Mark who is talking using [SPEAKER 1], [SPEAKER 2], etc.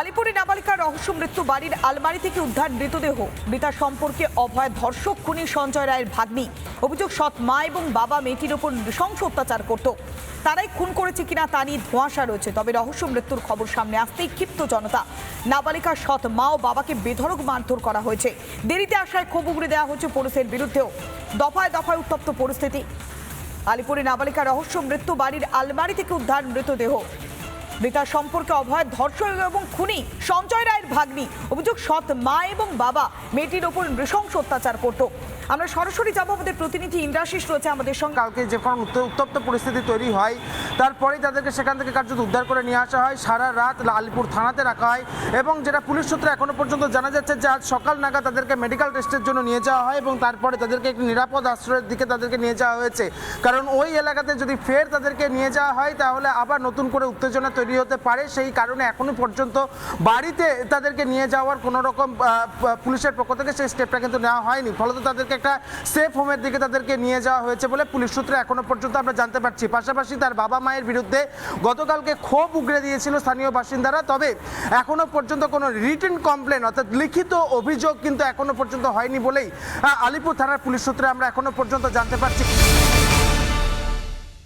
[SPEAKER 1] আলিপুরে নাবালিকার রহস্য মৃত্যু, বাড়ির আলমারি থেকে উদ্ধার মৃতদেহ। মৃতার সম্পর্কে অভয় ধর্ষক, খুনি সঞ্জয় রায়ের ভাগ্নি। অভিযোগ, সৎ মা এবং বাবা মেয়েটির ওপর নৃশংস অত্যাচার করত। তারাই খুন করেছে কিনা তা নিয়ে ধোঁয়াশা রয়েছে, তবে রহস্য মৃত্যুর খবর সামনে আসতেই ক্ষিপ্ত জনতা। নাবালিকার সৎ মা ও বাবাকে বেধড়ক মারধর করা হয়েছে। দেরিতে আসায় ক্ষোভ উগড়ে দেওয়া হচ্ছে পুলিশের বিরুদ্ধেও। দফায় দফায় উত্তপ্ত পরিস্থিতি। আলিপুরে নাবালিকার রহস্য মৃত্যু, বাড়ির আলমারি থেকে উদ্ধার মৃতদেহ। মৃতার সম্পর্কে অভয়, ধর্ষণ এবং খুনি, সঞ্জয় রায়ের ভাগ্নি। অভিযোগ, সৎ মা এবং বাবা, মেয়েটির ওপর নৃশংস অত্যাচার করত। আমরা সরাসরি যাব আমাদের প্রতিনিধি ইন্দ্রাশিস রয়েছে আমাদের সঙ্গে।
[SPEAKER 2] কালকে যখন উত্ত- উত্তপ্ত পরিস্থিতি তৈরি হয়, তারপরেই তাদেরকে সেখান থেকে কার্যত উদ্ধার করে নিয়ে আসা হয়। সারা রাত আলিপুর থানাতে রাখা হয় এবং যেটা পুলিশ সূত্রে এখনও পর্যন্ত জানা যাচ্ছে যে আজ সকাল নাগাদ তাদেরকে মেডিকেল টেস্টের জন্য নিয়ে যাওয়া হয় এবং তারপরে তাদেরকে একটি নিরাপদ আশ্রয়ের দিকে তাদেরকে নিয়ে যাওয়া হয়েছে। কারণ ওই এলাকাতে যদি ফের তাদেরকে নিয়ে যাওয়া হয়, তাহলে আবার নতুন করে উত্তেজনা তৈরি হতে পারে। সেই কারণে এখনও পর্যন্ত বাড়িতে তাদেরকে নিয়ে যাওয়ার কোনো রকম পুলিশের পক্ষ থেকে সেই স্টেপটা কিন্তু নেওয়া হয়নি। ফলত তাদেরকে একটা সেফ হোমের দিকে তাদেরকে নিয়ে যাওয়া হয়েছে বলে পুলিশ সূত্রে এখনও পর্যন্ত আমরা জানতে পারছি। পাশাপাশি তার বাবা মায়ের বিরুদ্ধে গতকালকে ক্ষোভ উগড়ে দিয়েছিল স্থানীয় বাসিন্দারা। তবে এখনও পর্যন্ত কোনো রিটেন কমপ্লেন অর্থাৎ লিখিত অভিযোগ কিন্তু এখনও পর্যন্ত হয়নি বলেই আলিপুর থানার পুলিশ সূত্রে আমরা এখনও পর্যন্ত জানতে পারছি।